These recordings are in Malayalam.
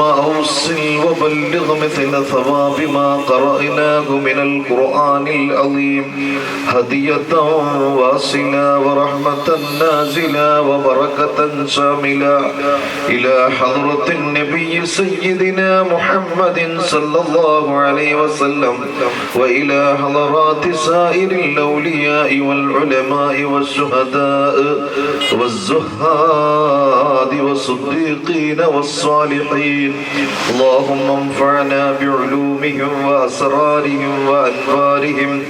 أوصل وبلغ مثل ثواب ما قرأناه من القرآن العظيم. هدية واصلة ورحمة نازلة وبركة شاملة. إلى حضرة النبي سيدنا محمد صلى الله عليه وسلم. وإلى حضرات سائر الأولياء والعلماء والشهداء والزهاد والصديقين والصالحين. اللهم انفعنا بعلومهم وأسرارهم وأنوارهم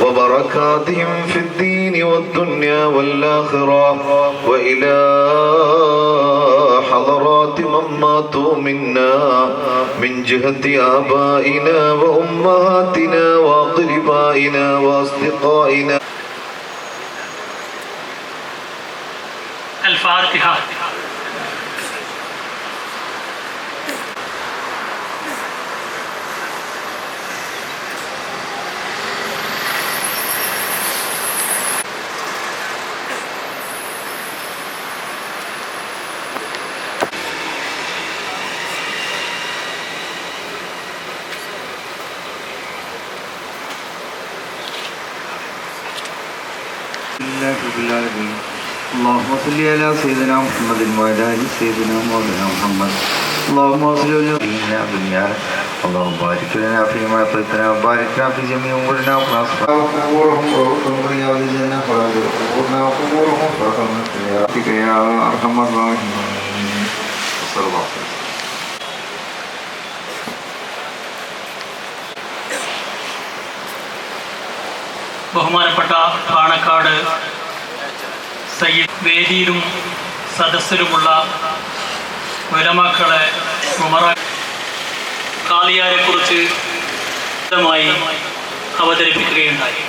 وبركاتهم في الدين والدنيا والآخرة وإلى حضرات من ماتوا منا من جهة آبائنا وأمهاتنا وأقربائنا وأصدقائنا. الفاتحة. لله رب العالمين اللهم صل على سيدنا محمد وعلى ال سيدنا مولانا محمد اللهم صل على سيدنا دنيا اللهم بارك لنا فيما اعطيتنا وبارك لنا في جميع امورنا وقبورهم وقبورهم رياض الجنه وقبورنا وقبورهم فرحمتك يا ارحم الراحمين صلى الله عليه وسلم ബഹുമാനപ്പെട്ട പാണക്കാട് സയ്യിദ് വേദിയിലും സദസ്സിലുമുള്ള ഉലമാക്കളെ ഉമറ കാളിയാരെക്കുറിച്ച് വിശദമായി അവതരിപ്പിക്കുകയുണ്ടായി.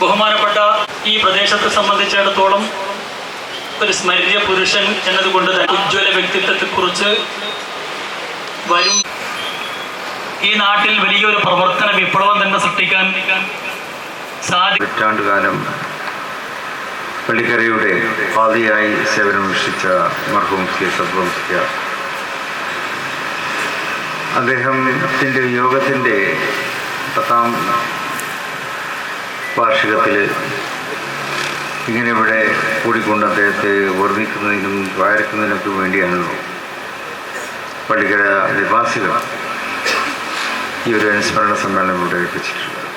ബഹുമാനപ്പെട്ട ഈ പ്രദേശത്തെ സംബന്ധിച്ചിടത്തോളം ഒരു സ്മര്യ പുരുഷൻ എന്നതുകൊണ്ട് തന്നെ ഉജ്ജ്വല വ്യക്തിത്വത്തെക്കുറിച്ച് വരും. ഈ നാട്ടിൽ വലിയൊരു പ്രവർത്തന വിപ്ലവം തന്നെ സൃഷ്ടിക്കാൻ സാധിക്കും പള്ളിക്കരയുടെ പാതിയായി സേവനമനുഷ്ഠിച്ച മർഹൂം സി സദ്വംസിക്ക അദ്ദേഹത്തിന്റെ യോഗത്തിന്റെ പത്താം വാർഷികത്തിൽ ഇങ്ങനെ ഇവിടെ കൂടിക്കൊണ്ട് അദ്ദേഹത്തെ ഓർമ്മിക്കുന്നതിനും വായിക്കുന്നതിനൊക്കെ വേണ്ടിയാണല്ലോ പള്ളിക്കര നിവാസികൾ ഈ ഒരു അനുസ്മരണ സമ്മേളനം ഇവിടെ ഏൽപ്പിച്ചിട്ടുള്ളത്. ഒരു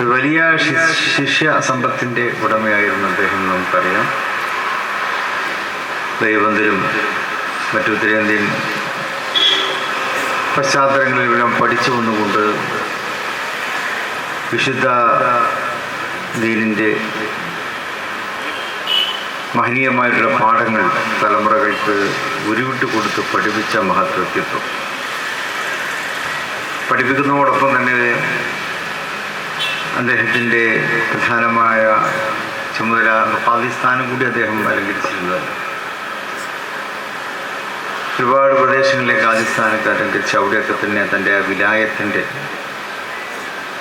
വലിയ ശിഷ്യ സമ്പത്തിന്റെ ഉടമയായിരുന്നു അദ്ദേഹം നമുക്കറിയാം. ദൈവന്തരും മറ്റു ഉത്തരേന്ത്യൻ പശ്ചാത്തലങ്ങളിൽ പശ്ചാത്തലങ്ങളിലെല്ലാം പഠിച്ചു വന്നുകൊണ്ട് വിശുദ്ധ ദീനിന്റെ മഹനീയമായിട്ടുള്ള പാഠങ്ങൾ തലമുറകൾക്ക് ഉരുവിട്ട് കൊടുത്ത് പഠിപ്പിച്ച മഹത് വ്യക്തിത്വം പഠിപ്പിക്കുന്നതോടൊപ്പം തന്നെ അദ്ദേഹത്തിന്റെ പ്രധാനമായ ചുമതല പാകിസ്ഥാനും കൂടി അദ്ദേഹം അലങ്കരിച്ചിരുന്നത് ഒരുപാട് പ്രദേശങ്ങളിലെ ഖാലിസ്ഥാനൊക്കെ അലങ്കരിച്ച് അവിടെയൊക്കെ തന്നെ തന്റെ വിലായത്തിന്റെ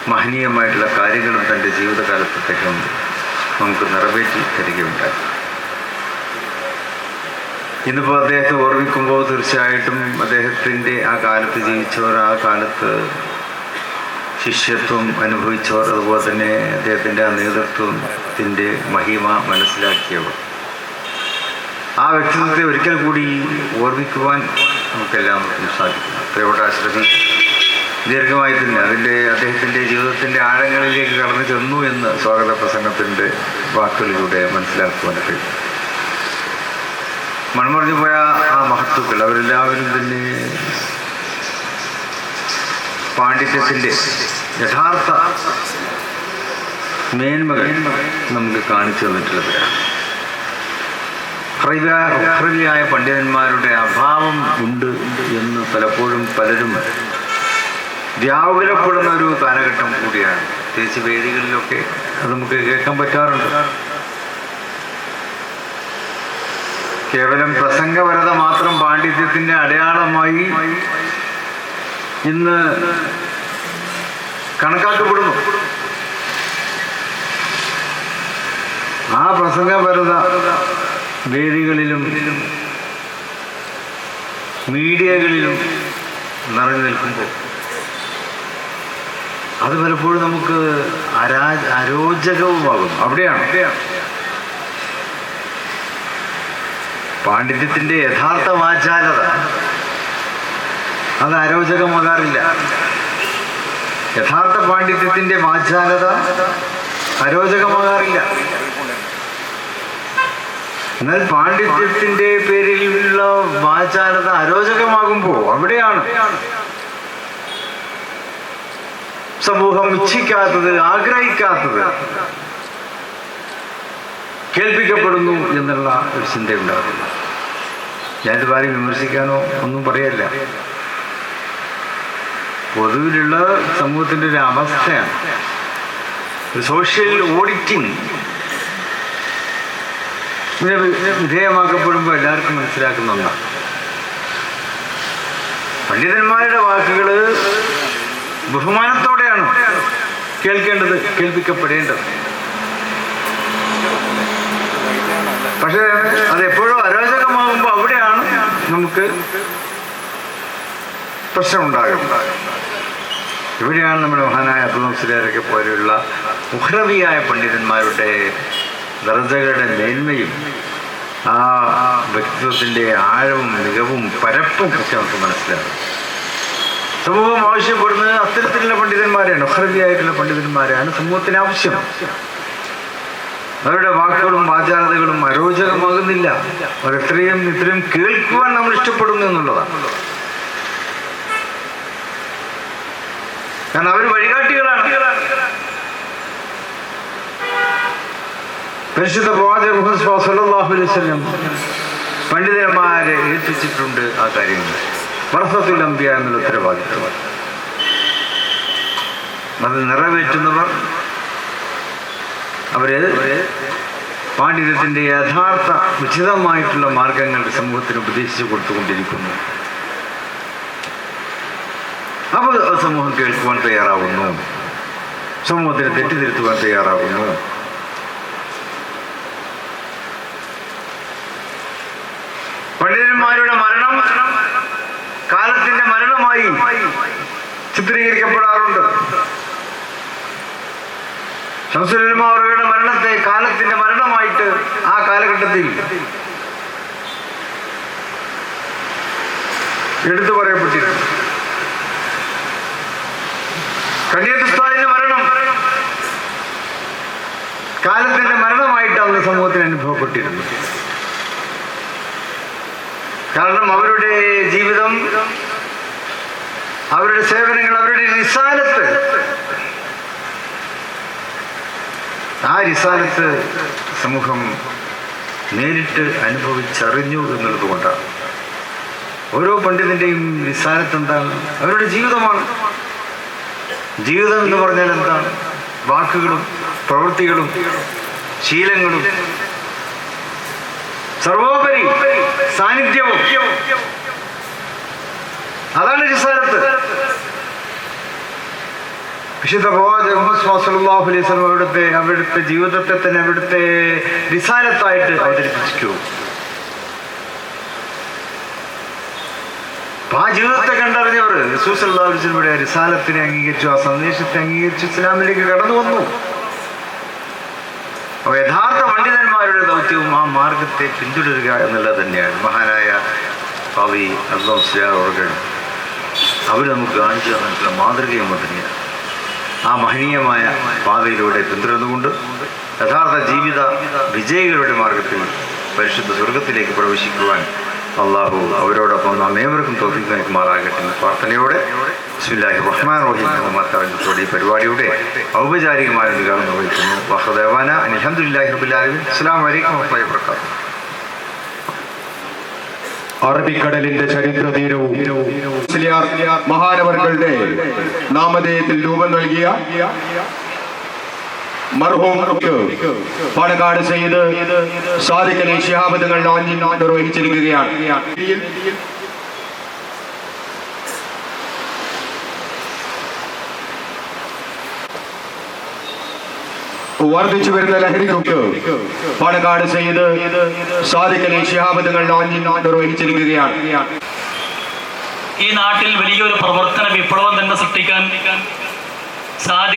മഹനീയമായിട്ടുള്ള കാര്യങ്ങളും തന്റെ ജീവിതകാലത്ത് അദ്ദേഹം നമുക്ക് നിറവേറ്റി തരികയുണ്ടായി. ഇന്നിപ്പോൾ അദ്ദേഹത്തെ ഓർമ്മിക്കുമ്പോൾ തീർച്ചയായിട്ടും അദ്ദേഹത്തിന്റെ ആ കാലത്ത് ജീവിച്ചവർ ആ കാലത്ത് ശിഷ്യത്വം അനുഭവിച്ചവർ അതുപോലെ തന്നെ അദ്ദേഹത്തിന്റെ ആ നേതൃത്വത്തിന്റെ മഹിമ മനസ്സിലാക്കിയവർ. ആ വ്യക്തിത്വത്തെ ഒരിക്കൽ കൂടി ഓർമ്മിക്കുവാൻ നമുക്കെല്ലാം സാധിക്കും അത്രയോട്ട് ആശ്രമം ദീർഘമായി തന്നെ അതിന്റെ അദ്ദേഹത്തിന്റെ ജീവിതത്തിന്റെ ആഴങ്ങളിലേക്ക് കടന്നു ചെന്നു എന്ന് സ്വാഗത പ്രസംഗത്തിന്റെ വാക്കുകളിലൂടെ മനസ്സിലാക്കുവാൻ കഴിയും. മൺമറിഞ്ഞു പോയ ആ മഹത്വക്കൾ അവരെല്ലാവരും തന്നെ പാണ്ഡിത്യത്തിന്റെ യഥാർത്ഥ മേന്മകൾ നമുക്ക് കാണിച്ചു തന്നിട്ടുള്ളവരാണ് ഹൃദയായ പണ്ഡിതന്മാരുടെ അഭാവം ഉണ്ട് എന്ന് പലപ്പോഴും പലരും വ്യാകുലപ്പെടുന്ന ഒരു കാലഘട്ടം കൂടിയാണ്. പ്രത്യേകിച്ച് വേദികളിലൊക്കെ അത് നമുക്ക് കേൾക്കാൻ പറ്റാറുണ്ട്. കേവലം പ്രസംഗപരത മാത്രം പാണ്ഡിത്യത്തിന്റെ അടയാളമായി ഇന്ന് കണക്കാക്കപ്പെടുന്നു. ആ പ്രസംഗപരത വേദികളിലും മീഡിയകളിലും നിറഞ്ഞു നിൽക്കുമ്പോൾ അത് പലപ്പോഴും നമുക്ക് അരാ അരോചകവുമാകും അവിടെയാണ്. പാണ്ഡിത്യത്തിന്റെ യഥാർത്ഥ വാചാലത അത് അരോചകമാകാറില്ല. യഥാർത്ഥ പാണ്ഡിത്യത്തിന്റെ വാചാലത അരോചകമാകാറില്ല എന്നാൽ പാണ്ഡിത്യത്തിന്റെ പേരിലുള്ള വാചാലത അരോചകമാകുമ്പോൾ അവിടെയാണ് സമൂഹം ഇച്ഛിക്കാത്തത് ആഗ്രഹിക്കാത്തത് കേൾപ്പിക്കപ്പെടുന്നു എന്നുള്ള ഒരു ചിന്തയുണ്ടാകുന്നു. ഞാനിത് ആരും വിമർശിക്കാനോ ഒന്നും പറയല്ല. പൊതുവിലുള്ള സമൂഹത്തിന്റെ ഒരു അവസ്ഥയാണ്. ഒരു സോഷ്യൽ ഓഡിറ്റിംഗ് ഇതിനെ വിധേയമാക്കപ്പെടുമ്പോൾ എല്ലാവർക്കും മനസ്സിലാക്കുന്ന ഒന്നാണ്. പണ്ഡിതന്മാരുടെ വാക്കുകൾ ബഹുമാനത്തോടെയാണ് കേൾക്കേണ്ടത് കേൾപ്പിക്കപ്പെടേണ്ടത്. പക്ഷേ അത് എപ്പോഴും അരോചകമാകുമ്പോൾ അവിടെയാണ് നമുക്ക് പ്രശ്നമുണ്ടാകുന്നത്. ഇവിടെയാണ് നമ്മുടെ മഹാനായ അബ്ദുൽ മുസ്ലിയാരൊക്കെ പോലെയുള്ള മുഹ്രവിയായ പണ്ഡിതന്മാരുടെ ദർജകളുടെ മേന്മയും ആ വ്യക്തിത്വത്തിന്റെ ആഴവും മികവും പരപ്പും ഒക്കെ നമുക്ക് മനസ്സിലാകും സമൂഹം ആവശ്യപ്പെടുന്നത് അത്തരത്തിലുള്ള പണ്ഡിതന്മാരെയാണ് മുഹ്രവിയായിട്ടുള്ള പണ്ഡിതന്മാരെയാണ് സമൂഹത്തിന് ആവശ്യം. അവരുടെ വാക്കുകളും വാചാലതകളും അരോചകമാകുന്നില്ല. അവരെത്രയും ഇത്രയും കേൾക്കുവാൻ നമ്മൾ ഇഷ്ടപ്പെടുന്നു എന്നുള്ളതാണ്. കാരണം അവർ വഴികാട്ടികളാണ്. പരിശുദ്ധ പ്രവാചകം പണ്ഡിതന്മാരെ ഏൽപ്പിച്ചിട്ടുണ്ട് ആ കാര്യങ്ങൾ. വർഷത്തിൽ അമ്പിയ എന്നുള്ള ഉത്തരവാദിത്വം അത് നിറവേറ്റുന്നവർ അവർ പാണ്ഡിത്യത്തിന്റെ യഥാർത്ഥ ഉചിതമായിട്ടുള്ള മാർഗങ്ങൾ സമൂഹത്തിന് ഉപദേശിച്ചു കൊടുത്തുകൊണ്ടിരിക്കുന്നു. അപ്പോൾ സമൂഹം കേൾക്കുവാൻ തയ്യാറാവുന്നു. സമൂഹത്തിന് തെറ്റിദ്ധരുത്തുവാൻ തയ്യാറാവുന്നു. പണ്ഡിതന്മാരുടെ മരണം കാലത്തിന്റെ മരണമായി ചിത്രീകരിക്കപ്പെടാറുണ്ട്. ശംസുലന്മാരുടെ മരണത്തെ കാലത്തിന്റെ മരണമായിട്ട് ആ കാലഘട്ടത്തിൽ എടുത്തു പറയപ്പെട്ടിരുന്നു. കണ്ണിയത്തുസ്താദിന്റെ മരണം. കാലത്തിന്റെ മരണമായിട്ട് സമൂഹത്തിന് അനുഭവപ്പെട്ടിരുന്നു. കാരണം അവരുടെ ജീവിതം അവരുടെ സേവനങ്ങൾ അവരുടെ നിസാനത്ത് ആ നിസാനത്ത് സമൂഹം നേരിട്ട് അനുഭവിച്ചറിഞ്ഞു എന്നുള്ളത് കൊണ്ടാണ്. ഓരോ പണ്ഡിതന്റെയും നിസാനത്ത് എന്താണ് അവരുടെ ജീവിതമാണ്. ജീവിതം എന്ന് പറഞ്ഞാൽ എന്താണ്? വാക്കുകളും പ്രവൃത്തികളും ശീലങ്ങളും. സർവോപരി സാന്നിധ്യവും. അതാണ് റിസാലത്ത് വിശുദ്ധ അവിടുത്തെ അവിടുത്തെ ജീവിതത്തെ തന്നെ അവിടുത്തെ റിസാലത്തായിട്ട് അവതരിപ്പിച്ചു. ആ ജീവിതത്തെ കണ്ടറിഞ്ഞവർ റസൂസല്ലാസ്ലമിയുടെ റിസാലത്തിനെ അംഗീകരിച്ചു ആ സന്ദേശത്തെ അംഗീകരിച്ചു ഇസ്ലാമിലേക്ക് കടന്നു വന്നു. അപ്പൊ യഥാർത്ഥ പണ്ഡിതന്മാരുടെ ദൗത്യവും ആ മാർഗത്തെ പിന്തുടരുക എന്നുള്ളത് തന്നെയാണ്. മഹാനായ കവി അബ്ദുൽ അവർ അവർ നമുക്ക് കാണിച്ചു തന്നിട്ടുള്ള മാതൃകയും തന്നെയാണ്. ആ മഹനീയമായ പാതയിലൂടെ പിന്തുടർന്നുകൊണ്ട് യഥാർത്ഥ ജീവിത വിജയികളുടെ മാർഗത്തിൽ പരിശുദ്ധ സ്വർഗത്തിലേക്ക് പ്രവേശിക്കുവാൻ അള്ളാഹു അവരോടൊപ്പം നാം ഏവർക്കും തോഫിക്ക് നൽകുമാറാകട്ടെ. എന്ന പ്രാർത്ഥനയോടെ ബിസ്മില്ലാഹി റഹ്മാൻ റഹീം മുഹമ്മദ് മാതാവിനത്തോടെ ഈ പരിപാടിയുടെ ഔപചാരികമായ ഉദ്ഘാടനം നിർവഹിക്കുന്നു. വഹദേവാന അലഹമുല്ലാഹി റബുല്ലാലും അസ്സാം വലൈക്കും വാഹി വർക്കാത്തു അറബിക്കടലിന്റെ ചരിത്ര തീരവും മഹാനവറുകളുടെ നാമധേയത്തിൽ രൂപം നൽകിയ മർഹൂം പാലക്കാട് ചെയ്ത് സാധിക്കലെ ശിഹാബദങ്ങൾ നിർവഹിച്ചിരിക്കുകയാണ്. വർദ്ധിച്ചു വരുന്ന ലഹരിക്ക് പാലക്കാട് ചെയ്ത് സാധിക്കലെ ശിഹാബദങ്ങൾ നിർവഹിച്ചിരിക്കുകയാണ്. ഈ നാട്ടിൽ വലിയൊരു പ്രവർത്തന വിപ്ലവം തന്നെ സൃഷ്ടിക്കാൻ സാധി